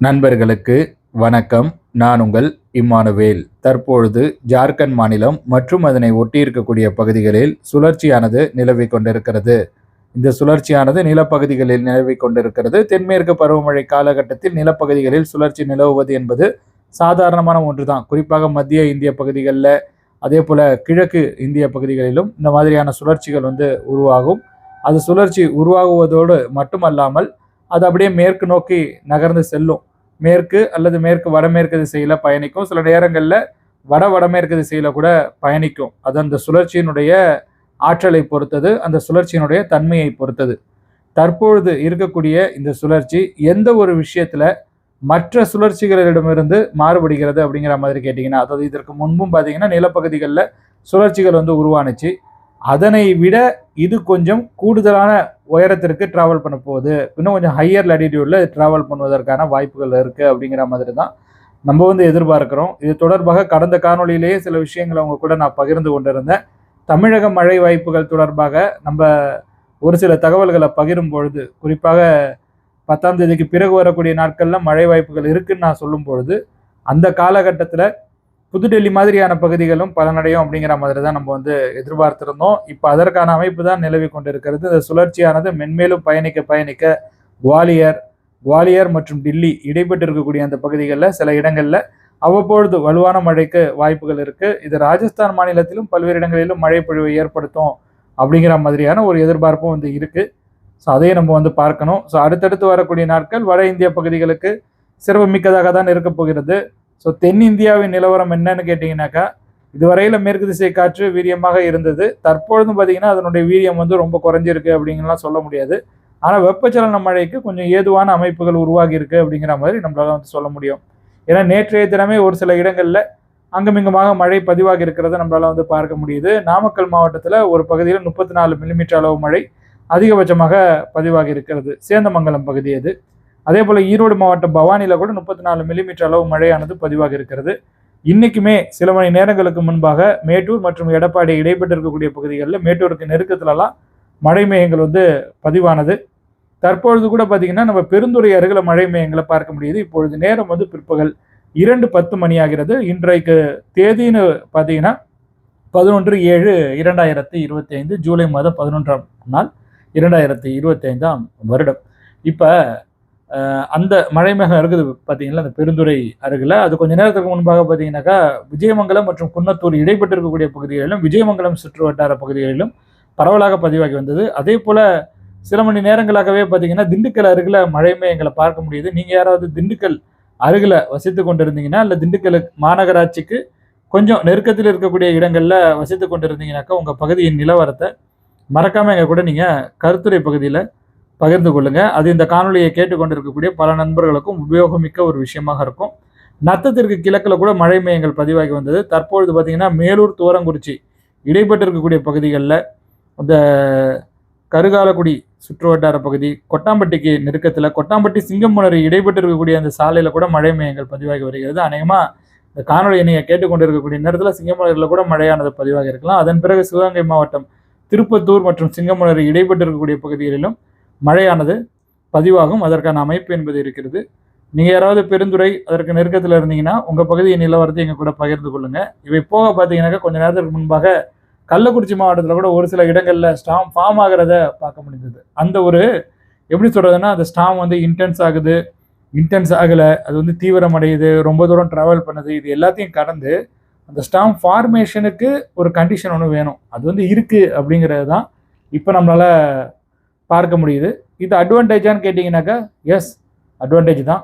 நண்பர்களுக்கு வணக்கம். நான் உங்கள் இம்மானுவேல். தற்பொழுது ஜார்க்கண்ட் மாநிலம் மற்றும் அதனை ஒட்டியிருக்கக்கூடிய பகுதிகளில் சுழற்சியானது நிலவிக் கொண்டிருக்கிறது. இந்த சுழற்சியானது நிலப்பகுதிகளில் நிலவிக் கொண்டிருக்கிறது. தென்மேற்கு பருவமழை காலகட்டத்தில் நிலப்பகுதிகளில் சுழற்சி நிலவுவது என்பது சாதாரணமான ஒன்று தான் குறிப்பாக மத்திய இந்திய பகுதிகளில் அதே போல் கிழக்கு இந்திய பகுதிகளிலும் இந்த மாதிரியான சுழற்சிகள் வந்து உருவாகும். அது சுழற்சி உருவாகுவதோடு மட்டுமல்லாமல் அது அப்படியே மேற்கு நோக்கி நகர்ந்து செல்லும். மேற்கு அல்லது மேற்கு வடமேற்கு திசையில் பயணிக்கும். சில நேரங்களில் வட வடமேற்கு திசையில் கூட பயணிக்கும். அது அந்த சுழற்சியினுடைய ஆற்றலை பொறுத்தது அந்த சுழற்சியினுடைய தன்மையை பொறுத்தது. தற்பொழுது இருக்கக்கூடிய இந்த சுழற்சி எந்த ஒரு விஷயத்தில் மற்ற சுழற்சிகளிடமிருந்து மாறுபடுகிறது அப்படிங்கிற மாதிரி கேட்டிங்கன்னா அதாவது இதற்கு முன்பும் பார்த்தீங்கன்னா நிலப்பகுதிகளில் சுழற்சிகள் வந்து உருவானுச்சு. அதனை விட இது கொஞ்சம் கூடுதலான உயரத்திற்கு ட்ராவல் பண்ண போகுது. இன்னும் கொஞ்சம் ஹையர் லாட்டிடியூடில் ட்ராவல் பண்ணுவதற்கான வாய்ப்புகள் இருக்குது அப்படிங்கிற மாதிரி தான் நம்ம வந்து எதிர்பார்க்குறோம். இது தொடர்பாக கடந்த காணொளியிலேயே சில விஷயங்களை அவங்க கூட நான் பகிர்ந்து கொண்டிருந்தேன். தமிழக மழை வாய்ப்புகள் தொடர்பாக நம்ம ஒரு சில தகவல்களை பகிரும் பொழுது குறிப்பாக பத்தாம் தேதிக்கு பிறகு வரக்கூடிய நாட்களில் மழை வாய்ப்புகள் இருக்குன்னு நான் சொல்லும் பொழுது அந்த காலகட்டத்தில் புதுடெல்லி மாதிரியான பகுதிகளும் பலனடையும் அப்படிங்கிற மாதிரி தான் நம்ம வந்து எதிர்பார்த்திருந்தோம். இப்போ அதற்கான அமைப்பு தான் நிலவி கொண்டிருக்கிறது. இந்த சுழற்சியானது மென்மேலும் பயணிக்க பயணிக்க குவாலியர் குவாலியர் மற்றும் டில்லி இடைப்பட்டு இருக்கக்கூடிய அந்த பகுதிகளில் சில இடங்களில் அவ்வப்பொழுது வலுவான மழைக்கு வாய்ப்புகள் இருக்குது இது ராஜஸ்தான் மாநிலத்திலும் பல்வேறு இடங்களிலும் மழை பொழிவை ஏற்படுத்தும் அப்படிங்கிற மாதிரியான ஒரு எதிர்பார்ப்பும் வந்து இருக்குது ஸோ அதையும் நம்ம வந்து பார்க்கணும். ஸோ அடுத்தடுத்து வரக்கூடிய நாட்கள் வட இந்திய பகுதிகளுக்கு சிறப்பு மிக்கதாக தான் இருக்க போகிறது. ஸோ தென்னிந்தியாவின் நிலவரம் என்னன்னு கேட்டிங்கனாக்கா இதுவரையில் மேற்கு திசை காற்று வீரியமாக இருந்தது. தற்பொழுதும் பார்த்தீங்கன்னா அதனுடைய வீரியம் வந்து ரொம்ப குறைஞ்சிருக்கு அப்படிங்கலாம் சொல்ல முடியாது. ஆனால் வெப்பச்சலன மழைக்கு கொஞ்சம் ஏதுவான அமைப்புகள் உருவாகி இருக்கு அப்படிங்கிற மாதிரி நம்மளால வந்து சொல்ல முடியும். ஏன்னா நேற்றைய தினமே ஒரு சில இடங்களில் அங்குமிங்குமாக மழை பதிவாகி இருக்கிறத நம்மளால வந்து பார்க்க முடியுது. நாமக்கல் மாவட்டத்தில் ஒரு பகுதியில் முப்பத்தி நாலு மில்லிமீட்டர் அளவு மழை அதிகபட்சமாக பதிவாகி இருக்கிறது. சேந்தமங்கலம் பகுதி அது. அதே போல் ஈரோடு மாவட்டம் பவானியில் கூட முப்பத்தி நாலு மில்லிமீட்டர் அளவு மழையானது பதிவாக இருக்கிறது. இன்னைக்குமே சில மணி நேரங்களுக்கு முன்பாக மேட்டூர் மற்றும் எடப்பாடி இடைப்பட்டு இருக்கக்கூடிய பகுதிகளில் மேட்டூருக்கு நெருக்கத்துலலாம் மழை மேகங்கள் வந்து பதிவானது. தற்பொழுது கூட பார்த்தீங்கன்னா நம்ம பெருந்துறை அருகில் மழை மேகங்களை பார்க்க முடியுது. இப்பொழுது நேரம் வந்து பிற்பகல் இரண்டு பத்து மணி ஆகிறது. இன்றைக்கு தேதின்னு பார்த்தீங்கன்னா பதினொன்று ஏழு இரண்டாயிரத்தி இருபத்தி ஐந்து ஜூலை மாதம் பதினொன்றாம் நாள் இரண்டாயிரத்தி இருபத்தி ஐந்தாம் வருடம். இப்போ அந்த மழைமேகம் இருக்குது பார்த்தீங்களா அந்த பெருந்துறை அருகில். அது கொஞ்ச நேரத்துக்கு முன்பாக பார்த்தீங்கன்னாக்கா விஜயமங்கலம் மற்றும் குன்னத்தூர் இடைப்பட்டு இருக்கக்கூடிய பகுதிகளிலும் விஜயமங்கலம் சுற்று வட்டார பகுதிகளிலும் பரவலாக பதிவாகி வந்தது. அதே போல் சில மணி நேரங்களாகவே பார்த்தீங்கன்னா திண்டுக்கல் அருகில் மழை எங்களை பார்க்க முடியுது. நீங்கள் யாராவது திண்டுக்கல் அருகில் வசித்து கொண்டிருந்தீங்கன்னா இல்லை திண்டுக்கல் மாநகராட்சிக்கு கொஞ்சம் நெருக்கத்தில் இருக்கக்கூடிய இடங்களில் வசித்து கொண்டிருந்தீங்கன்னாக்கா உங்கள் பகுதியின் நிலவரத்தை மறக்காமல் எங்கள் கூட நீங்கள் கருத்துரை பகுதியில் பகிர்ந்து கொள்ளுங்க. அது இந்த காணொலியை கேட்டுக்கொண்டிருக்கக்கூடிய பல நண்பர்களுக்கும் உபயோகமிக்க ஒரு விஷயமாக இருக்கும். நத்தத்திற்கு கிழக்கில் கூட மழை மையங்கள் பதிவாகி வந்தது. தற்பொழுது பார்த்தீங்கன்னா மேலூர் தூரங்குறிச்சி இடைப்பட்டு இருக்கக்கூடிய பகுதிகளில் அந்த கருகாலக்குடி சுற்றுவட்டார பகுதி கொட்டாம்பட்டிக்கு நெருக்கத்தில் கொட்டாம்பட்டி சிங்கம்புணரி இடைப்பட்டு இருக்கக்கூடிய அந்த சாலையில் கூட மழை மையங்கள் பதிவாகி வருகிறது. அநேகமாக இந்த காணொலியை நீங்கள் கேட்டுக்கொண்டிருக்கக்கூடிய நேரத்தில் சிங்கமுனரியில் கூட மழையானது பதிவாக இருக்கலாம். அதன் பிறகு சிவகங்கை மாவட்டம் திருப்பத்தூர் மற்றும் சிங்கமுனரி இடைப்பட்டு இருக்கக்கூடிய பகுதிகளிலும் மழையானது பதிவாகும். அதற்கான அமைப்பு என்பது இருக்கிறது. நீங்கள் யாராவது பெருந்துறை அதற்கு நெருக்கத்தில் இருந்தீங்கன்னா உங்கள் பகுதியின் நிலவரத்தை எங்கள் கூட பகிர்ந்து கொள்ளுங்கள் இவை போக பார்த்தீங்கன்னாக்கா கொஞ்ச நேரத்துக்கு முன்பாக கள்ளக்குறிச்சி மாவட்டத்தில் கூட ஒரு சில இடங்களில் ஸ்டாம் ஃபார்ம் ஆகிறத பார்க்க முடிஞ்சது அந்த ஒரு எப்படி சொல்கிறதுன்னா அந்த ஸ்டாம் வந்து இன்டென்ஸ் ஆகுது. இன்டென்ஸ் ஆகலை. அது வந்து தீவிரம் அடையுது. ரொம்ப தூரம் ட்ராவல் பண்ணுது. இது எல்லாத்தையும் கடந்து அந்த ஸ்டாம் ஃபார்மேஷனுக்கு ஒரு கண்டிஷன் ஒன்று வேணும். அது வந்து இருக்குது அப்படிங்கிறது தான் இப்போ நம்மளால் பார்க்க முடியுது. இது அட்வான்டேஜான்னு கேட்டிங்கனாக்கா எஸ் அட்வான்டேஜ் தான்.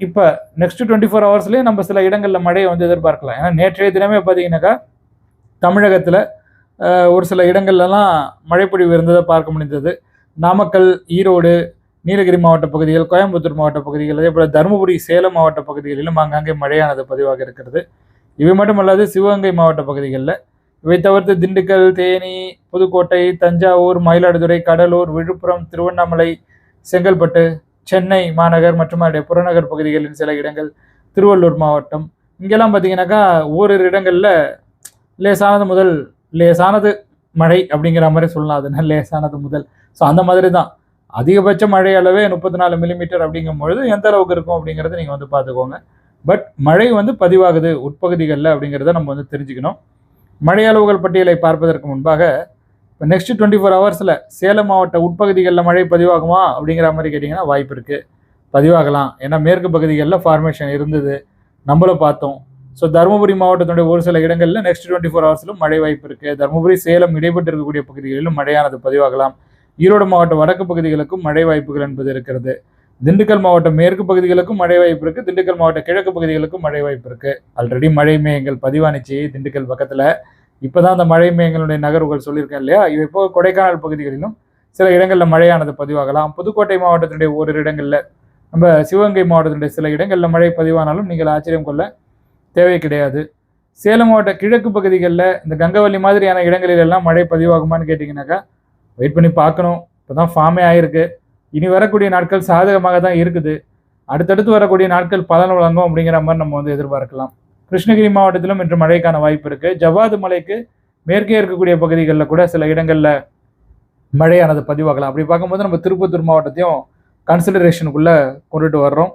இப்போ நெக்ஸ்ட் டுவெண்ட்டி ஃபோர் ஹவர்ஸ்லேயே நம்ம சில இடங்களில் மழையை வந்து எதிர்பார்க்கலாம். ஏன்னா நேற்றைய தினமே பார்த்தீங்கன்னாக்கா தமிழகத்தில் ஒரு சில இடங்கள்லலாம் மழைப்பொழிவு இருந்ததை பார்க்க முடிந்தது. நாமக்கல் ஈரோடு நீலகிரி மாவட்ட பகுதிகள் கோயம்புத்தூர் மாவட்ட பகுதிகள் அதே போல் தருமபுரி சேலம் மாவட்ட பகுதிகளிலும் அங்கங்கே மழையானது பதிவாக இருக்கிறது. இவை மட்டுமல்லாது சிவகங்கை மாவட்ட பகுதிகளில் இவை தவிர்த்து திண்டுக்கல் தேனி புதுக்கோட்டை தஞ்சாவூர் மயிலாடுதுறை கடலூர் விழுப்புரம் திருவண்ணாமலை செங்கல்பட்டு சென்னை மாநகர் மற்றும் அதனுடைய புறநகர் பகுதிகளின் சில இடங்கள் திருவள்ளூர் மாவட்டம். இங்கெல்லாம் பார்த்தீங்கன்னாக்கா ஓரிரு இடங்களில் லேசானது முதல் லேசானது மழை அப்படிங்கிற மாதிரி சொல்லலாம். அது லேசானது முதல். ஸோ அந்த மாதிரி தான் அதிகபட்ச மழை அளவே முப்பத்தி நாலு மில்லிமீட்டர் அப்படிங்கும் பொழுது எந்த அளவுக்கு இருக்கும் அப்படிங்கிறத நீங்கள் வந்து பார்த்துக்கோங்க. பட் மழை வந்து பதிவாகுது உட்பகுதிகளில் அப்படிங்கிறத நம்ம வந்து தெரிஞ்சுக்கணும். மழை அளவுகள் பட்டியலை பார்ப்பதற்கு முன்பாக இப்போ நெக்ஸ்ட் டுவெண்ட்டி ஃபோர் ஹவர்ஸில் சேலம் மாவட்ட உட்பகுதிகளில் மழை பதிவாகுமா அப்படிங்கிற மாதிரி கேட்டிங்கன்னா வாய்ப்பு இருக்குது பதிவாகலாம். ஏன்னா மேற்கு பகுதிகளில் ஃபார்மேஷன் இருந்தது. நம்மளும் பார்த்தோம். ஸோ தருமபுரி மாவட்டத்தினுடைய ஒரு சில இடங்களில் நெக்ஸ்ட் டுவெண்ட்டி ஃபோர் ஹவர்ஸிலும் மழை வாய்ப்பு இருக்குது தருமபுரி சேலம் இடைப்பட்டு இருக்கக்கூடிய பகுதிகளிலும் மழையானது பதிவாகலாம். ஈரோடு மாவட்ட வடக்கு பகுதிகளுக்கும் மழை வாய்ப்புகள் என்பது இருக்கிறது. திண்டுக்கல் மாவட்ட மேற்கு பகுதிகளுக்கும் மழை வாய்ப்பு இருக்குது திண்டுக்கல் மாவட்ட கிழக்கு பகுதிகளுக்கும் மழை வாய்ப்பு இருக்குது ஆல்ரெடி மழை மேகங்கள் பதிவானிச்சு திண்டுக்கல் பக்கத்தில். இப்போ தான் அந்த மழை மேகங்களுடைய நகர்வுகள் சொல்லியிருக்கேன் இல்லையா? இவை இப்போ கொடைக்கானல் பகுதிகளிலும் சில இடங்களில் மழையானது பதிவாகலாம். புதுக்கோட்டை மாவட்டத்தினுடைய ஓரிரு இடங்களில் நம்ம சிவகங்கை மாவட்டத்தினுடைய சில இடங்களில் மழை பதிவானாலும் நீங்கள் ஆச்சரியம் கொள்ள தேவை கிடையாது. சேலம் மாவட்ட கிழக்கு பகுதிகளில் இந்த கங்கவல்லி மாதிரியான இடங்களிலெல்லாம் மழை பதிவாகுமான்னு கேட்டிங்கனாக்கா வெயிட் பண்ணி பார்க்கணும். இப்போ தான் ஃபார்மே ஆயிருக்கு. இனி வரக்கூடிய நாட்கள் சாதகமாக தான் இருக்குது. அடுத்தடுத்து வரக்கூடிய நாட்கள் பலன் வழங்கும் அப்படிங்கிற மாதிரி நம்ம வந்து எதிர்பார்க்கலாம். கிருஷ்ணகிரி மாவட்டத்திலும் இன்று மழைக்கான வாய்ப்பு இருக்கு. ஜவ்வாது மலைக்கு மேற்கே இருக்கக்கூடிய பகுதிகளில் கூட சில இடங்களில் மழையானது பதிவாகலாம். அப்படி பார்க்கும்போது நம்ம திருப்பத்தூர் மாவட்டத்தையும் கன்சிடரேஷனுக்குள்ளே கொண்டுட்டு வர்றோம்.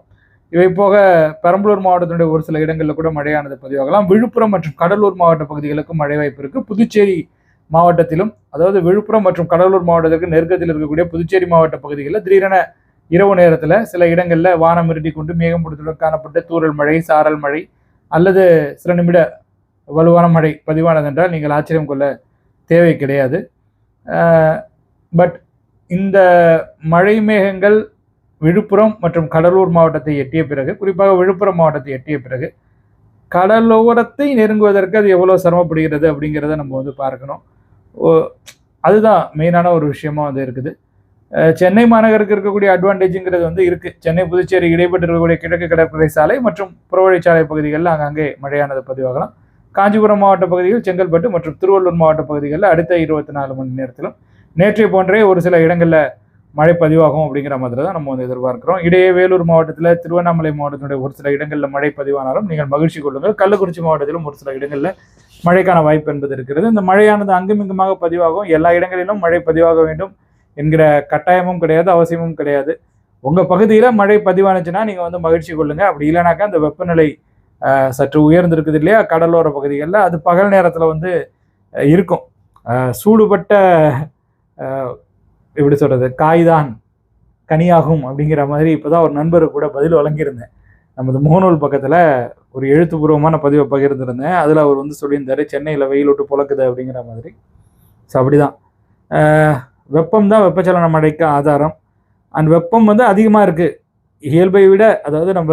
இவை போக பெரம்பலூர் மாவட்டத்தினுடைய ஒரு சில இடங்களில் கூட மழையானது பதிவாகலாம். விழுப்புரம் மற்றும் கடலூர் மாவட்ட பகுதிகளுக்கும் மழை வாய்ப்பு இருக்குது புதுச்சேரி மாவட்டத்திலும் அதாவது விழுப்புரம் மற்றும் கடலூர் மாவட்டத்திற்கு நெருக்கத்தில் இருக்கக்கூடிய புதுச்சேரி மாவட்ட பகுதிகளில் திடீரென இரவு நேரத்தில் சில இடங்களில் வானம் இருட்டி கொண்டு மேகமூட்டத்துடன் காணப்பட்ட தூரல் மழை சாரல் மழை அல்லது சில நிமிட வலுவான மழை பதிவானதென்றால் நீங்கள் ஆச்சரியம் கொள்ள தேவை கிடையாது. பட் இந்த மழை மேகங்கள் விழுப்புரம் மற்றும் கடலூர் மாவட்டத்தை எட்டிய பிறகு குறிப்பாக விழுப்புரம் மாவட்டத்தை எட்டிய பிறகு கடலோரத்தை நெருங்குவதற்கு அது எவ்வளோ சிரமப்படுகிறது அப்படிங்கிறத நம்ம வந்து பார்க்கணும். அதுதான் மெயினான ஒரு விஷயமா வந்து இருக்குது. சென்னை மாநகருக்கு இருக்கக்கூடிய அட்வான்டேஜுங்கிறது வந்து இருக்குது சென்னை புதுச்சேரி இடைப்பட்டு இருக்கக்கூடிய கிழக்கு கடற்கரை சாலை மற்றும் புறவழிச்சாலை பகுதிகளில் அங்கங்கே மழையானது பதிவாகலாம். காஞ்சிபுரம் மாவட்ட பகுதியில் செங்கல்பட்டு மற்றும் திருவள்ளூர் மாவட்ட பகுதிகளில் அடுத்த இருபத்தி நாலு மணி நேரத்திலும் நேற்றைய போன்றே ஒரு சில இடங்களில் மழை பதிவாகும் அப்படிங்கிற மாதிரி தான் நம்ம வந்து எதிர்பார்க்கிறோம். இடையே வேலூர் மாவட்டத்தில் திருவண்ணாமலை மாவட்டத்தினுடைய ஒரு சில இடங்களில் மழை பதிவானாலும் நீங்கள் மகிழ்ச்சி கொள்ளுங்கள். கள்ளக்குறிச்சி மாவட்டத்திலும் ஒரு சில இடங்களில் மழைக்கான வாய்ப்பு என்பது இருக்கிறது. இந்த மழையானது அங்குமிங்குமாக பதிவாகும். எல்லா இடங்களிலும் மழை பதிவாக வேண்டும் என்கிற கட்டாயமும் கிடையாது அவசியமும் கிடையாது. உங்கள் பகுதியில் மழை பதிவானுச்சுன்னா நீங்கள் வந்து மகிழ்ச்சி கொள்ளுங்கள் அப்படி இல்லைனாக்கா அந்த வெப்பநிலை சற்று உயர்ந்திருக்குது இல்லையா? கடலோர பகுதிகளில் அது பகல் நேரத்தில் வந்து இருக்கும். சூடுபட்ட எப்படி சொல்கிறது காய்தான் கனியாகும் அப்படிங்கிற மாதிரி இப்போ தான் ஒரு நண்பர் கூட பதில் வழங்கியிருந்தேன். நமது முகநூல் பக்கத்தில் ஒரு எழுத்துப்பூர்வமான பதிவை பகிர்ந்திருந்தேன். அதில் அவர் வந்து சொல்லியிருந்தார் சென்னையில் வெயில் விட்டு புழக்குது அப்படிங்கிற மாதிரி. ஸோ அப்படிதான். வெப்பம் தான் வெப்பச்சலன மழைக்கு ஆதாரம். அண்ட் வெப்பம் வந்து அதிகமாக இருக்குது இயல்பை விட அதாவது நம்ம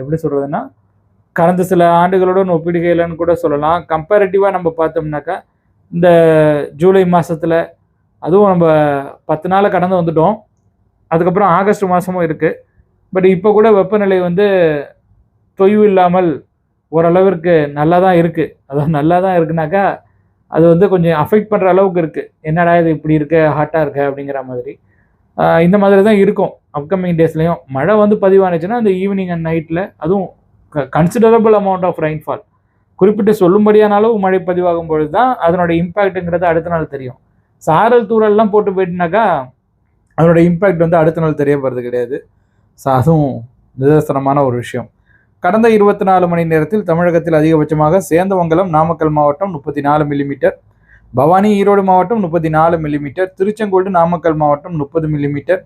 எப்படி சொல்கிறதுன்னா கடந்த சில ஆண்டுகளுடன் ஒப்பிடுகையிலன்னு கூட சொல்லலாம். கம்பேரிட்டிவாக நம்ம பார்த்தோம்னாக்கா இந்த ஜூலை மாதத்தில் அதுவும் நம்ம பத்து நாளை கடந்து வந்துட்டோம். அதுக்கப்புறம் ஆகஸ்ட் மாதமும் இருக்குது பட் இப்போ கூட வெப்பநிலை வந்து தொய்வு இல்லாமல் ஓரளவிற்கு நல்லா தான் இருக்குது அதுவும் நல்லா தான் இருக்குனாக்கா அது வந்து கொஞ்சம் அஃபெக்ட் பண்ணுற அளவுக்கு இருக்குது என்னடா இது இப்படி இருக்க? ஹாட்டாக இருக்க? அப்படிங்கிற மாதிரி. இந்த மாதிரி தான் இருக்கும். அப்கமிங் டேஸ்லேயும் மழை வந்து பதிவானுச்சுன்னா அந்த ஈவினிங் அண்ட் நைட்டில் அதுவும் கன்சிடரபிள் அமௌண்ட் ஆஃப் ரெயின்ஃபால் குறிப்பிட்டு சொல்லும்படியான அளவு மழை பதிவாகும் பொழுது தான் அதனோட இம்பேக்ட்டுங்கிறது அடுத்த நாள் தெரியும். சாரல் தூரல்லாம் போட்டு போயிட்டுனாக்கா அதனோட இம்பேக்ட் வந்து அடுத்த நாள் தெரிய போகிறது கிடையாது. ஸோ அதுவும் நிதர்சனமான ஒரு விஷயம். கடந்த இருபத்தி நாலு மணி நேரத்தில் தமிழகத்தில் அதிகபட்சமாக சேந்தமங்கலம் நாமக்கல் மாவட்டம் முப்பத்தி நாலு மில்லிமீட்டர் பவானி ஈரோடு மாவட்டம் முப்பத்தி நாலு மில்லிமீட்டர் திருச்செங்கோடு நாமக்கல் மாவட்டம் முப்பது மில்லிமீட்டர்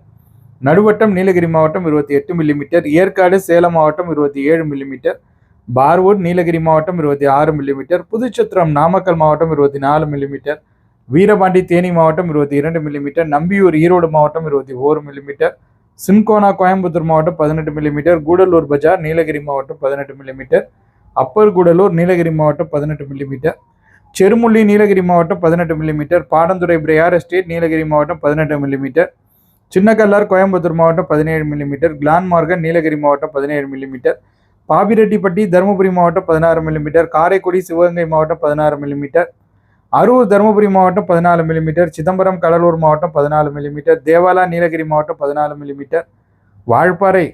நடுவட்டம் நீலகிரி மாவட்டம் இருபத்தி எட்டு மில்லிமீட்டர் ஏற்காடு சேலம் மாவட்டம் இருபத்தி ஏழு மில்லிமீட்டர் பார்வோட் நீலகிரி மாவட்டம் இருபத்தி ஆறு மில்லிமீட்டர் புதுச்சத்திரம் நாமக்கல் மாவட்டம் இருபத்தி நாலு மில்லிமீட்டர் வீரபாண்டி தேனி மாவட்டம் இருபத்தி இரண்டு மில்லிமீட்டர் நம்பியூர் ஈரோடு மாவட்டம் இருபத்தி ஓரு மில்லிமீட்டர் சிம்கோனா கோயம்புத்தூர் மாவட்டம் பதினெட்டு மில்லிமீட்டர் கூடலூர் பஜார் நீலகிரி மாவட்டம் பதினெட்டு மில்லிமீட்டர் அப்பர் கூடலூர் நீலகிரி மாவட்டம் பதினெட்டு மில்லிமீட்டர் செருமுள்ளி நீலகிரி மாவட்டம் பதினெட்டு மில்லிமீட்டர் பாடந்துறை பிரியார் எஸ்டேட் நீலகிரி மாவட்டம் பதினெட்டு மில்லிமீட்டர் சின்னக்கல்லார் கோயம்புத்தூர் மாவட்டம் பதினேழு மில்லிமீட்டர் கிளான்மார்கன் நீலகிரி மாவட்டம் பதினேழு மில்லிமீட்டர் பாபிரெட்டிப்பட்டி தருமபுரி மாவட்டம் பதினாறு மில்லிமீட்டர் காரைக்குடி சிவகங்கை மாவட்டம் பதினாறு மில்லிமீட்டர் அரூர் தருமபுரி மாவட்டம் பதினாலு மில்லிமீட்டர் சிதம்பரம் கடலூர் மாவட்டம் பதினாலு மில்லிமீட்டர் தேவாலா நீலகிரி மாவட்டம் பதினாலு மில்லிமீட்டர் வாழப்பாறை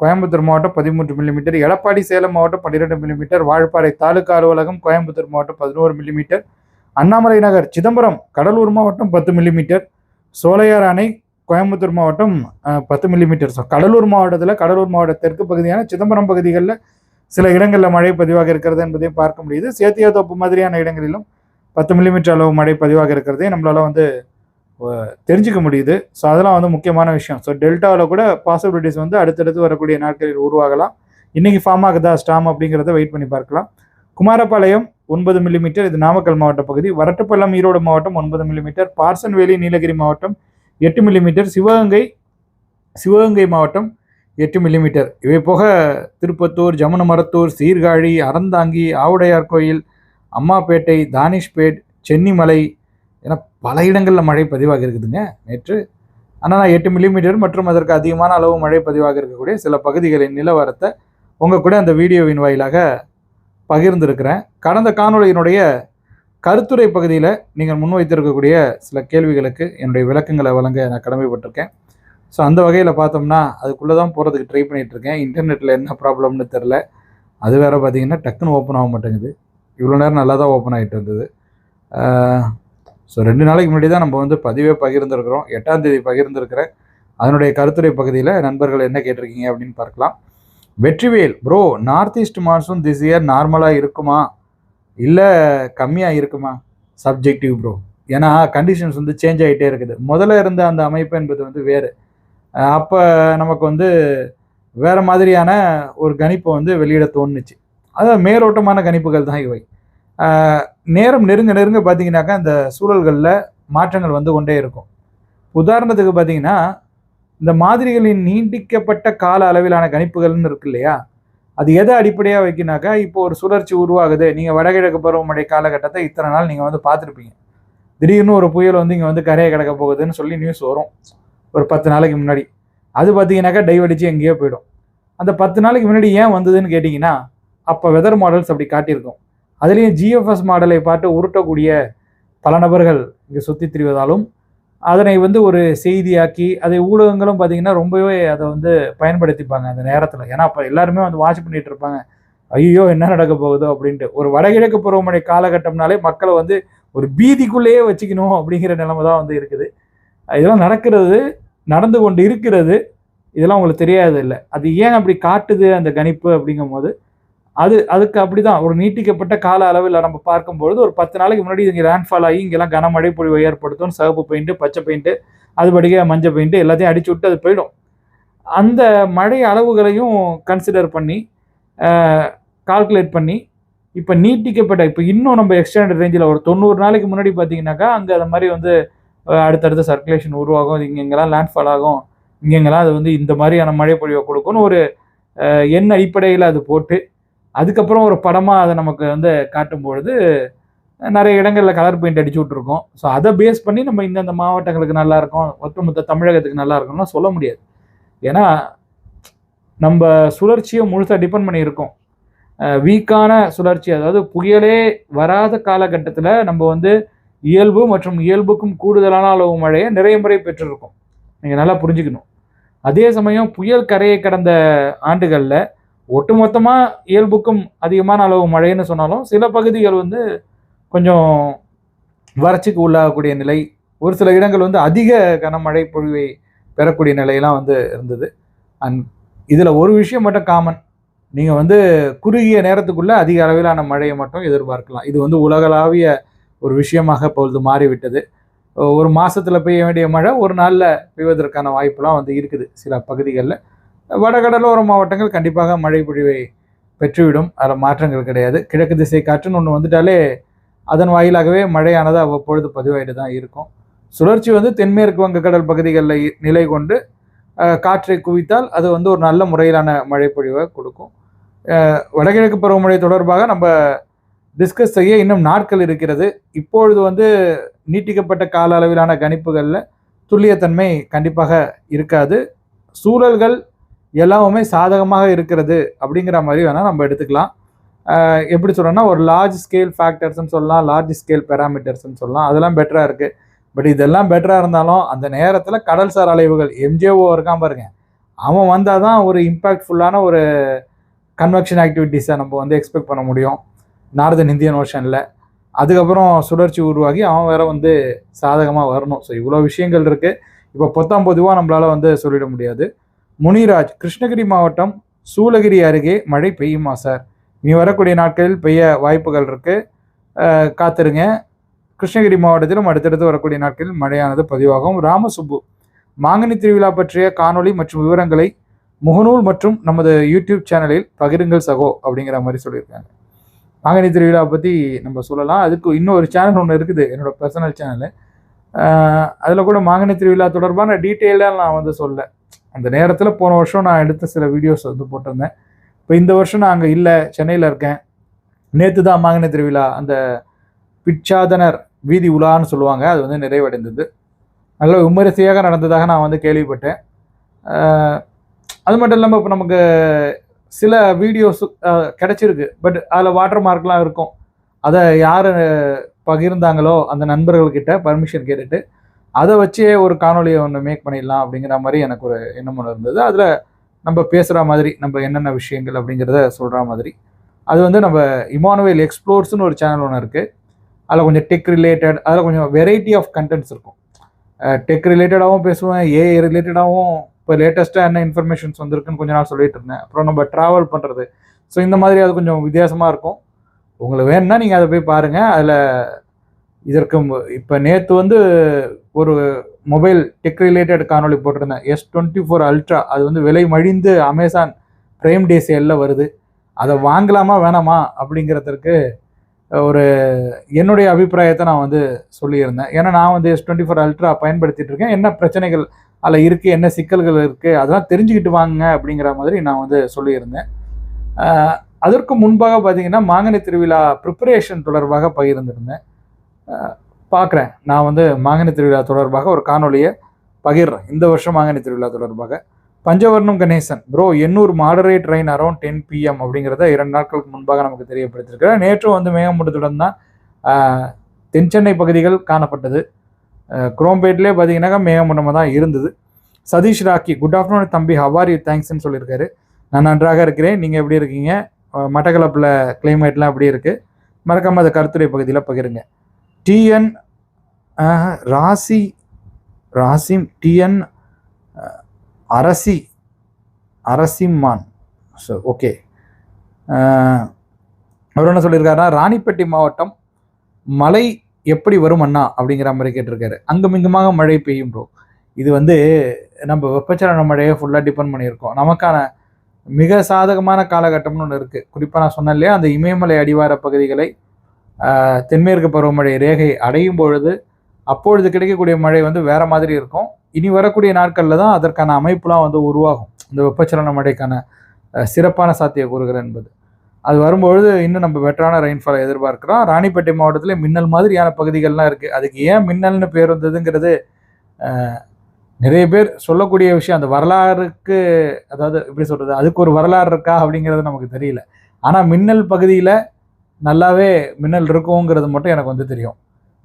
கோயம்புத்தூர் மாவட்டம் பதிமூன்று மில்லிமீட்டர் எடப்பாடி சேலம் மாவட்டம் பன்னிரெண்டு மில்லிமீட்டர் வால்பாறை தாலுகா அலுவலகம் கோயம்புத்தூர் மாவட்டம் பதினோரு மில்லிமீட்டர் அண்ணாமலை நகர் சிதம்பரம் கடலூர் மாவட்டம் பத்து மில்லிமீட்டர் சோலையார் அணை கோயம்புத்தூர் மாவட்டம் பத்து மில்லிமீட்டர் ஸோ கடலூர் மாவட்டத்தில் கடலூர் மாவட்ட தெற்கு பகுதியான சிதம்பரம் பகுதிகளில் சில இடங்களில் மழை பதிவாக இருக்கிறது என்பதையும் பார்க்க முடியுது. சேத்தியாத்தோப்பு மாதிரியான இடங்களிலும் பத்து மில்லிமீட்டர் அளவு மழை பதிவாக இருக்கிறதே நம்மளால் வந்து தெரிஞ்சுக்க முடியுது. ஸோ அதெல்லாம் வந்து முக்கியமான விஷயம். ஸோ டெல்டாவில் கூட பாசிபிலிட்டிஸ் வந்து அடுத்தடுத்து வரக்கூடிய நாட்களில் உருவாகலாம். இன்றைக்கி ஃபார்ம் ஆகுதா ஸ்டாம் அப்படிங்கிறத வெயிட் பண்ணி பார்க்கலாம். குமாரபாளையம் ஒன்பது மில்லிமீட்டர் இது நாமக்கல் மாவட்ட பகுதி. வரட்டுப்பள்ளம் ஈரோடு மாவட்டம் ஒன்பது மில்லிமீட்டர் பார்சன்வேலி நீலகிரி மாவட்டம் எட்டு மில்லிமீட்டர் சிவகங்கை சிவகங்கை மாவட்டம் எட்டு மில்லிமீட்டர் இவை போக திருப்பத்தூர் ஜமுனமரத்தூர் சீர்காழி அறந்தாங்கி ஆவுடையார் கோயில் அம்மாப்பேட்டை தானிஷ்பேட் சென்னிமலை என பல இடங்களில் மழை பதிவாக இருக்குதுங்க நேற்று. ஆனால் நான் எட்டு மில்லிமீட்டர் மற்றும் அதற்கு அதிகமான அளவு மழை பதிவாக இருக்கக்கூடிய சில பகுதிகளின் நிலவரத்தை உங்கள் கூட அந்த வீடியோவின் வாயிலாக பகிர்ந்திருக்கிறேன். கடந்த காணொளியினுடைய கருத்துரை பகுதியில் நீங்கள் முன்வைத்திருக்கக்கூடிய சில கேள்விகளுக்கு என்னுடைய விளக்கங்களை வழங்க நான் கடமைப்பட்டிருக்கேன். ஸோ அந்த வகையில் பார்த்தோம்னா அதுக்குள்ளே தான் போகிறதுக்கு ட்ரை பண்ணிகிட்டு இருக்கேன். இன்டர்நெட்டில் என்ன ப்ராப்ளம்னு தெரில அது வேறு பார்த்தீங்கன்னா டக்குன்னு ஓப்பன் ஆக மாட்டேங்குது. இவ்வளோ நேரம் நல்லா தான் ஓப்பன் ஆகிட்டு இருந்தது. ஸோ ரெண்டு நாளைக்கு முன்னாடி தான் நம்ம வந்து பதிவே பகிர்ந்துருக்குறோம். எட்டாம் தேதி பகிர்ந்துருக்கிறேன். அதனுடைய கருத்துரை பகுதியில் நண்பர்கள் என்ன கேட்டிருக்கீங்க அப்படின்னு பார்க்கலாம். Vetrivel bro north east monsoon this year நார்மலாக இருக்குமா? இல்லை கம்மியாக இருக்குமா? சப்ஜெக்டிவ் ப்ரோ ஏன்னா கண்டிஷன்ஸ் வந்து சேஞ்ச் ஆகிட்டே இருக்குது. முதல்ல இருந்த அந்த அமைப்பு என்பது வந்து வேறு. அப்போ நமக்கு வந்து வேறு மாதிரியான ஒரு கணிப்பை வந்து வெளியிட தோணுச்சு. அதாவது மேலோட்டமான கணிப்புகள் தான் இவை. நேரம் நெருங்க நெருங்க பார்த்தீங்கன்னாக்கா இந்த சூழல்களில் மாற்றங்கள் வந்து கொண்டே இருக்கும். உதாரணத்துக்கு பார்த்தீங்கன்னா இந்த மாதிரிகளின் நீண்டிக்கப்பட்ட கால அளவிலான கணிப்புகள்னு இருக்கு இல்லையா? அது எதை அடிப்படையாக வைக்கினாக்கா இப்போ ஒரு சுழற்சி உருவாகுது நீங்கள் வடகிழக்கு பருவமழை காலகட்டத்தை இத்தனை நாள் நீங்கள் வந்து பார்த்துருப்பீங்க. திடீர்னு ஒரு புயல் வந்து இங்கே வந்து கரையை கிடக்க போகுதுன்னு சொல்லி நியூஸ் வரும் ஒரு பத்து நாளைக்கு முன்னாடி. அது பார்த்தீங்கன்னாக்கா டைவடிச்சு எங்கேயோ போயிடும். அந்த பத்து நாளைக்கு முன்னாடி ஏன் வந்ததுன்னு கேட்டிங்கன்னா அப்போ வெதர் மாடல்ஸ் அப்படி காட்டியிருக்கும். அதுலேயும் ஜிஎஃப்எஸ் மாடலை பார்த்து உருட்டக்கூடிய பல நபர்கள் இங்கே சுற்றி திரிவதாலும் அதனை வந்து ஒரு செய்தியாக்கி அதை ஊடகங்களும் பார்த்தீங்கன்னா ரொம்பவே அதை வந்து பயன்படுத்திப்பாங்க அந்த நேரத்தில். ஏன்னா அப்போ எல்லாருமே வந்து வாட்ச் பண்ணிட்டு இருப்பாங்க. ஐயோ என்ன நடக்க போகுதோ அப்படின்ட்டு. ஒரு வடகிழக்கு பருவமழை காலகட்டம்னாலே மக்களை வந்து ஒரு பீதிக்குள்ளேயே வச்சுக்கணும் அப்படிங்கிற நிலைமை தான் வந்து இருக்குது. இதெல்லாம் நடக்கிறது நடந்து கொண்டு இருக்கிறது இதெல்லாம் உங்களுக்கு தெரியாது இல்லை அது ஏன் அப்படி காட்டுது அந்த கணிப்பு அப்படிங்கும் போது அது அதுக்கு அப்படிதான். ஒரு நீட்டிக்கப்பட்ட கால அளவில் நம்ம பார்க்கும்பொழுது ஒரு பத்து நாளைக்கு முன்னாடி இங்கே ரேன்ஃபால் ஆகி இங்கெல்லாம் கனமழை பொழிவை ஏற்படுத்தும். சிவப்பு பெயிண்ட்டு பச்சை பெயிண்ட்டு அதுபடியே மஞ்சள் பெயிண்ட்டு எல்லாத்தையும் அடிச்சு விட்டு அது போயிடும். அந்த மழை அளவுகளையும் கன்சிடர் பண்ணி கால்குலேட் பண்ணி இப்போ நீட்டிக்கப்பட்ட இப்போ இன்னும் நம்ம எக்ஸ்டெண்டட் ரேஞ்சில் ஒரு தொண்ணூறு நாளைக்கு முன்னாடி பார்த்தீங்கன்னாக்கா அங்கே அந்த மாதிரி வந்து அடுத்தடுத்த சர்க்குலேஷன் உருவாகும். இங்கே இங்கெல்லாம் லேண்ட்ஃபால் ஆகும். இங்கெங்கெல்லாம் அது வந்து இந்த மாதிரியான மழை பொழிவை கொடுக்கும்னு ஒரு எண் அடிப்படையில் அது போட்டு அதுக்கப்புறம் ஒரு படமாக அதை நமக்கு வந்து காட்டும் பொழுது நிறைய இடங்களில் கலர் பெயிண்ட் அடிச்சு விட்ருக்கோம் ஸோ அதை பேஸ் பண்ணி நம்ம இந்தந்த மாவட்டங்களுக்கு நல்லாயிருக்கும் ஒட்டுமொத்த தமிழகத்துக்கு நல்லா இருக்கும்லாம் சொல்ல முடியாது. ஏன்னா நம்ம சுழற்சியை முழுசாக டிபெண்ட் பண்ணியிருக்கோம் வீக்கான சுழற்சி அதாவது புயலே வராத காலகட்டத்தில் நம்ம வந்து இயல்பு மற்றும் இயல்புக்கும் கூடுதலான அளவு மழையை நிறைய முறை பெற்றிருக்கோம். நீங்கள் நல்லா புரிஞ்சுக்கணும். அதே சமயம் புயல் கரையை கடந்த ஆண்டுகளில் ஒட்டுமொத்தமாக இயல்புக்கும் அதிகமான அளவு மழைன்னு சொன்னாலும் சில பகுதிகள் வந்து கொஞ்சம் வறட்சிக்கு உள்ளாகக்கூடிய நிலை ஒரு சில இடங்கள் வந்து அதிக கனமழை பொழிவை பெறக்கூடிய நிலையெல்லாம் வந்து இருந்தது. அண்ட் இதில் ஒரு விஷயம் மட்டும் காமன் நீங்கள் வந்து குறுகிய நேரத்துக்குள்ளே அதிக அளவிலான மழையை மட்டும் எதிர்பார்க்கலாம். இது வந்து உலகளாவிய ஒரு விஷயமாக இப்பொழுது மாறிவிட்டது. ஒரு மாதத்தில் பெய்ய வேண்டிய மழை ஒரு நாளில் பெய்வதற்கான வாய்ப்புலாம் வந்து இருக்குது சில பகுதிகளில். வடகடலோர மாவட்டங்கள் கண்டிப்பாக மழை பொழிவை பெற்றுவிடும். அதில் மாற்றங்கள் கிடையாது. கிழக்கு திசை காற்றுன்னு ஒன்று வந்துட்டாலே அதன் வாயிலாகவே மழையானது அவ்வப்பொழுது பதிவாயிட்டு தான் இருக்கும். சுழற்சி வந்து தென்மேற்கு வங்கக்கடல் பகுதிகளில் இ- நிலை கொண்டு காற்றை குவித்தால் அது வந்து ஒரு நல்ல முறையிலான மழை பொழிவை கொடுக்கும். வடகிழக்கு பருவமழை தொடர்பாக நம்ம டிஸ்கஸ் செய்ய இன்னும் நாட்கள் இருக்கிறது. இப்பொழுது வந்து நீட்டிக்கப்பட்ட கால அளவிலான கணிப்புகளில் துல்லியத்தன்மை கண்டிப்பாக இருக்காது. சூழல்கள் எல்லாமே சாதகமாக இருக்கிறது அப்படிங்கிற மாதிரி வேணால் நம்ம எடுத்துக்கலாம். எப்படி சொல்கிறோன்னா ஒரு லார்ஜ் ஸ்கேல் ஃபேக்டர்ஸ்னு சொல்லலாம் லார்ஜ் ஸ்கேல் பேராமீட்டர்ஸ்னு சொல்லலாம். அதெல்லாம் பெட்டராக இருக்குது பட் இதெல்லாம் பெட்டராக இருந்தாலும் அந்த நேரத்தில் கடல்சார் அலைவுகள் எம்ஜேஓ இருக்கான் பாருங்க. அவன் வந்தால் தான் ஒரு இம்பேக்ட்ஃபுல்லான ஒரு கன்வெக்ஷன் ஆக்டிவிட்டீஸை நம்ம வந்து எக்ஸ்பெக்ட் பண்ண முடியும். நார்தன் இந்தியன் ஓஷனில் அதுக்கப்புறம் சுழற்சி உருவாகி அவன் வேற வந்து சாதகமாக வரணும். ஸோ இவ்வளோ விஷயங்கள் இருக்குது இப்போ பொத்தாம் பொதுவாக நம்மளால் வந்து சொல்லிட முடியாது. முனிராஜ் கிருஷ்ணகிரி மாவட்டம் சூளகிரி அருகே மழை பெய்யுமா சார்? இனி வரக்கூடிய நாட்களில் பெய்ய வாய்ப்புகள் இருக்குது காத்திருங்க. கிருஷ்ணகிரி மாவட்டத்திலும் அடுத்தடுத்து வரக்கூடிய நாட்களில் மழையானது பதிவாகும். ராமசுப்பு மாங்கனி திருவிழா பற்றிய காணொளி மற்றும் விவரங்களை முகநூல் மற்றும் நமது யூடியூப் சேனலில் பகிருங்கள் சகோ அப்படிங்கிற மாதிரி சொல்லியிருக்காங்க. மாங்கனி திருவிழா பற்றி நம்ம சொல்லலாம். அதுக்கு இன்னொரு சேனல் ஒன்று இருக்குது என்னோடய பர்சனல் சேனலு அதில் கூட மாங்கனி திருவிழா தொடர்பான டீட்டெயிலாக நான் வந்து சொல்ல. அந்த நேரத்தில் போன வருஷம் நான் எடுத்த சில வீடியோஸ் வந்து போட்டிருந்தேன். இப்போ இந்த வருஷம் நான் அங்கே இல்லை சென்னையில் இருக்கேன். நேற்று தான் மாங்கனி திருவிழா அந்த பிச்சாதனர் வீதி உலான்னு சொல்லுவாங்க அது வந்து நிறைவடைந்தது. நல்ல விமரிசையாக நடந்ததாக நான் வந்து கேள்விப்பட்டேன். அது மட்டும் இல்லாமல் இப்போ நமக்கு சில வீடியோஸ் கிடச்சிருக்கு. பட் அதில் வாட்டர் மார்க்லாம் இருக்கும். அதை யார் பகிர்ந்தாங்களோ அந்த நண்பர்கள்கிட்ட பர்மிஷன் கேட்டுட்டு அதை வச்சே ஒரு காணொலியை ஒன்று மேக் பண்ணிடலாம் அப்படிங்கிற மாதிரி எனக்கு ஒரு எண்ணம் ஒன்று இருந்தது. அதில் நம்ம பேசுகிற மாதிரி நம்ம என்னென்ன விஷயங்கள் அப்படிங்கிறத சொல்கிற மாதிரி. அது வந்து நம்ம இமானுவேல் எக்ஸ்ப்ளோர்ஸ்னு ஒரு சேனல் ஒன்று இருக்குது அதில் கொஞ்சம் டெக் ரிலேட்டட் அதில் கொஞ்சம் வெரைட்டி ஆஃப் கண்டென்ட்ஸ் இருக்கும். டெக் ரிலேட்டடாகவும் பேசுவேன் ஏஐ ரிலேட்டடாகவும் இப்போ லேட்டஸ்ட்டாக என்ன இன்ஃபர்மேஷன்ஸ் வந்திருக்குன்னு கொஞ்ச நாள் சொல்லிட்டு இருந்தேன். அப்புறம் நம்ம ட்ராவல் பண்ணுறது ஸோ இந்த மாதிரி அது கொஞ்சம் வித்தியாசமாக இருக்கும். உங்களுக்கு வேணும்னா நீங்கள் அதை போய் பாருங்கள் அதில் இதற்கு இப்போ நேற்று வந்து ஒரு மொபைல் டெக் ரிலேட்டட் காணொலி போட்டிருந்தேன். எஸ் டுவெண்ட்டி ஃபோர் அல்ட்ரா அது வந்து விலை மழிந்து அமேசான் ப்ரைம் டே சேலில் வருது. அதை வாங்கலாமா வேணாமா அப்படிங்கிறதுக்கு ஒரு என்னுடைய அபிப்பிராயத்தை நான் வந்து சொல்லியிருந்தேன். ஏன்னா நான் வந்து எஸ் டுவெண்ட்டி ஃபோர் அல்ட்ரா பயன்படுத்திட்டு இருக்கேன். என்ன பிரச்சனைகள் அதில் இருக்குது என்ன சிக்கல்கள் இருக்குது அதெல்லாம் தெரிஞ்சுக்கிட்டு வாங்க அப்படிங்கிற மாதிரி நான் வந்து சொல்லியிருந்தேன். அதற்கு முன்பாக பார்த்தீங்கன்னா மாங்கனி திருவிழா ப்ரிப்பரேஷன் தொடர்பாக பகிர்ந்திருந்தேன். பார்க்குறேன். நான் வந்து மாங்கனி திருவிழா தொடர்பாக ஒரு காணொலியை பகிர்றேன். இந்த வருஷம் மாங்கனி திருவிழா தொடர்பாக. Panchavarnam Ganesan bro Ennore moderate rain around ten PM அப்படிங்கிறத இரண்டு நாட்களுக்கு முன்பாக நமக்கு தெரியப்படுத்திருக்கிறேன் நேற்றும் வந்து மேகமூட்டத்துடன் தான் தென்சென்னை தென் சென்னை பகுதிகள் காணப்பட்டது. குரோம்பேட்லேயே பார்த்தீங்கன்னாக்கா மேகமூட்டமாக தான் இருந்தது. சதீஷ் ராக்கி குட் ஆஃப்டர்நூன் தம்பி ஹவார் யூ தேங்க்ஸ்ன்னு சொல்லியிருக்காரு. நான் நன்றாக இருக்கிறேன். நீங்கள் எப்படி இருக்கீங்க? மட்டக்களப்பில் கிளைமேட்லாம் எப்படி இருக்குது மறக்காமல் அதை கருத்துரை பகுதியில் பகிருங்க. டிஎன் ராசி ராசிம் டிஎன் அரசி அரசிம்மான். ஸோ ஓகே அவர் என்ன சொல்லியிருக்காருன்னா ராணிப்பேட்டை மாவட்டம் மழை எப்படி வரும் அண்ணா அப்படிங்கிற மாதிரி கேட்டிருக்காரு. அங்குமிங்குமாக மழை பெய்யும் ப்ரோ இது வந்து நம்ம வெப்பச்சலன மழையை ஃபுல்லாக டிபெண்ட் பண்ணியிருக்கோம். நமக்கான மிக சாதகமான காலகட்டம்னு ஒன்று இருக்குது குறிப்பாக நான் சொன்னேன் இல்லையா அந்த இமயமலை அடிவார பகுதிகளை தென்மேற்கு பருவமழை ரேகை அடையும் பொழுது அப்பொழுது கிடைக்கக்கூடிய மழை வந்து வேற மாதிரி இருக்கும். இனி வரக்கூடிய நாட்களில் தான் அதற்கான அமைப்புலாம் வந்து உருவாகும். இந்த வெப்பச்சலன மழைக்கான சிறப்பான சிறப்பான சாத்தியக்கூறுகள் என்பது. அது வரும்பொழுது இன்னும் நம்ம பெட்டரான ரெயின்ஃபாலை எதிர்பார்க்கிறோம். ராணிப்பேட்டை மாவட்டத்தில் மின்னல் மாதிரியான பகுதிகள்லாம் இருக்குது அதுக்கு ஏன் மின்னல்னு பேர் வந்ததுங்கிறது நிறைய பேர் சொல்லக்கூடிய விஷயம். அந்த வரலாறுக்கு அதாவது எப்படி சொல்கிறது அதுக்கு ஒரு வரலாறு இருக்கா அப்படிங்கிறது நமக்கு தெரியல. ஆனால் மின்னல் பகுதியில் நல்லாவே மின்னல் இருக்குங்கிறது மட்டும் எனக்கு வந்து தெரியும்.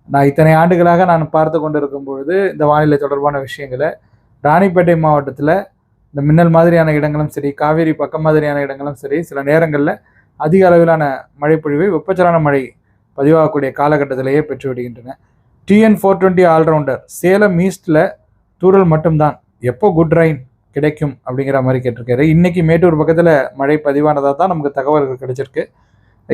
நான் இத்தனை ஆண்டுகளாக நான் பார்த்து கொண்டு இருக்கும் பொழுது இந்த வானிலை தொடர்பான விஷயங்களை ராணிப்பேட்டை மாவட்டத்தில் இந்த மின்னல் மாதிரியான இடங்களும் சரி காவேரி பக்கம் மாதிரியான இடங்களும் சரி சில நேரங்களில் அதிக அளவிலான மழைப்பொழிவை வெப்பச்சலன மழை பதிவாகக்கூடிய காலகட்டத்திலேயே பெற்று விடுகின்றன. TN four twenty all rounder Salem ஈஸ்டில் தூரல் மட்டும்தான். எப்போ குட் ரைன் கிடைக்கும் அப்படிங்கிற மாதிரி கேட்டிருக்காரு. இன்றைக்கி மேட்டூர் பக்கத்தில் மழை பதிவானதாக தான் நமக்கு தகவல்கள் கிடைச்சிருக்கு.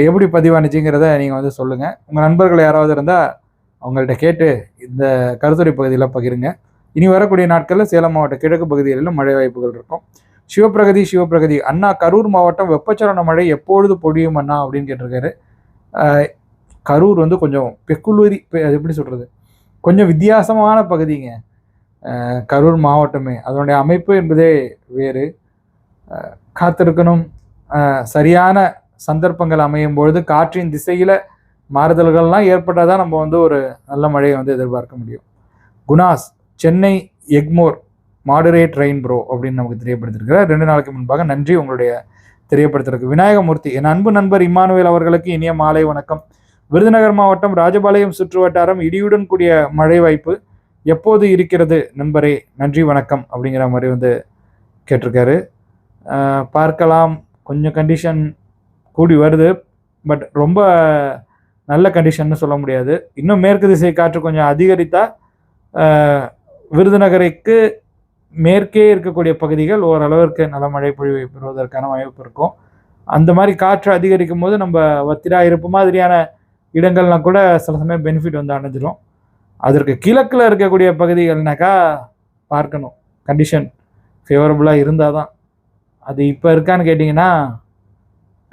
எப்படி பதிவானுச்சுங்கிறத நீங்கள் வந்து சொல்லுங்கள் உங்கள் நண்பர்கள் யாராவது இருந்தால் அவங்கள்ட்ட கேட்டு இந்த கருத்துரை பகுதியில் பகிருங்க. இனி வரக்கூடிய நாட்களில் சேலம் மாவட்ட கிழக்கு பகுதிகளிலும் மழை வாய்ப்புகள் இருக்கும். சிவபிரகதி சிவபிரகதி அண்ணா கரூர் மாவட்டம் வெப்பச்சலன மழை எப்பொழுது பொழியும் அண்ணா அப்படின்னு கேட்டிருக்காரு. கரூர் வந்து கொஞ்சம் பெக்குலூரி பெ- அது எப்படி சொல்கிறது கொஞ்சம் வித்தியாசமான பகுதிங்க. கரூர் மாவட்டமே. அதனுடைய அமைப்பு என்பதே வேறு. காத்திருக்கணும். சரியான சந்தர்ப்பங்கள் அமையும் பொழுது காற்றின் திசையில் மாறுதல்கள்லாம் ஏற்பட்டால் தான் நம்ம வந்து ஒரு நல்ல மழையை வந்து எதிர்பார்க்க முடியும். Gunas Chennai Egmore moderate rain bro அப்படின்னு நமக்கு தெரியப்படுத்திருக்கிறார். ரெண்டு நாளைக்கு முன்பாக நன்றி உங்களுடைய தெரியப்படுத்திருக்கு விநாயகமூர்த்தி என் அன்பு நண்பர் இம்மானுவேல் அவர்களுக்கு இனிய மாலை வணக்கம். விருதுநகர் மாவட்டம் ராஜபாளையம் சுற்று வட்டாரம் இடியுடன் கூடிய மழை வாய்ப்பு எப்போது இருக்கிறது நண்பரே? நன்றி வணக்கம் அப்படிங்கிற மாதிரி வந்து கேட்டிருக்காரு. பார்க்கலாம். கொஞ்சம் கண்டிஷன் கூடி வருது. பட் ரொம்ப நல்ல கண்டிஷன்னு சொல்ல முடியாது. இன்னும் மேற்கு திசை காற்று கொஞ்சம் அதிகரித்தா விருதுநகரைக்கு விருதுநகருக்கு மேற்கே இருக்கக்கூடிய பகுதிகள் ஓரளவிற்கு நல்ல மழை பொழிவை பெறுவதற்கான வாய்ப்பு இருக்கும். அந்த மாதிரி காற்று அதிகரிக்கும் போது நம்ம வத்திரா இருப்பு மாதிரியான இடங்கள்லாம் கூட சில சமயம் பெனிஃபிட் வந்து அடைஞ்சிரும். அதற்கு கிழக்கில் இருக்கக்கூடிய பகுதிகள்னாக்கா பார்க்கணும். கண்டிஷன் ஃபேவரபுளாக இருந்தால் தான் அது இப்போ இருக்கான்னு கேட்டிங்கன்னா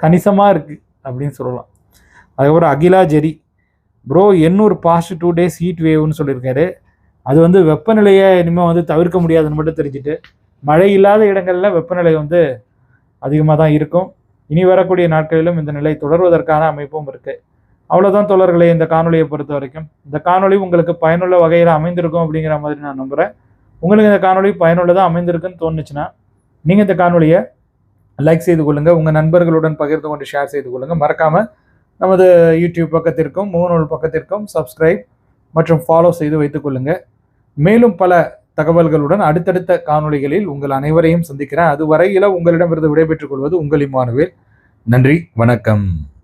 கணிசமாக இருக்குது அப்படின்னு சொல்லலாம். அதுக்கப்புறம் Akila Jerry. Bro Ennore past two days heat வேவ்னு சொல்லியிருக்காரு. அது வந்து வெப்பநிலையை இனிமேல் வந்து தவிர்க்க முடியாதுன்னு மட்டும் தெரிஞ்சுட்டு மழை இல்லாத இடங்களில் வெப்பநிலை வந்து அதிகமாக தான் இருக்கும். இனி வரக்கூடிய நாட்களிலும் இந்த நிலை தொடர்வதற்கான அமைப்பும் இருக்குது அவ்வளோதான் தொடர்களை இந்த காணொலியை பொறுத்த வரைக்கும். இந்த காணொளி உங்களுக்கு பயனுள்ள வகையில் அமைந்திருக்கும் அப்படிங்கிற மாதிரி நான் நம்புகிறேன் உங்களுக்கு இந்த காணொலி பயனுள்ளதாக அமைந்திருக்குன்னு தோணுச்சுன்னா நீங்கள் இந்த காணொலியை லைக் செய்து கொள்ளுங்கள் உங்கள் நண்பர்களுடன் பகிர்ந்து கொண்டு ஷேர் செய்து கொள்ளுங்கள் மறக்காமல் நமது யூடியூப் பக்கத்திற்கும் முகநூல் பக்கத்திற்கும் சப்ஸ்கிரைப் மற்றும் ஃபாலோ செய்து வைத்துக் கொள்ளுங்கள் மேலும் பல தகவல்களுடன் அடுத்தடுத்த காணொளிகளில் உங்கள் அனைவரையும் சந்திக்கிறேன். அதுவரையில உங்களிடமிருந்து விடைபெற்றுக் கொள்வது உங்கள் இம்மானுவேல். நன்றி வணக்கம்.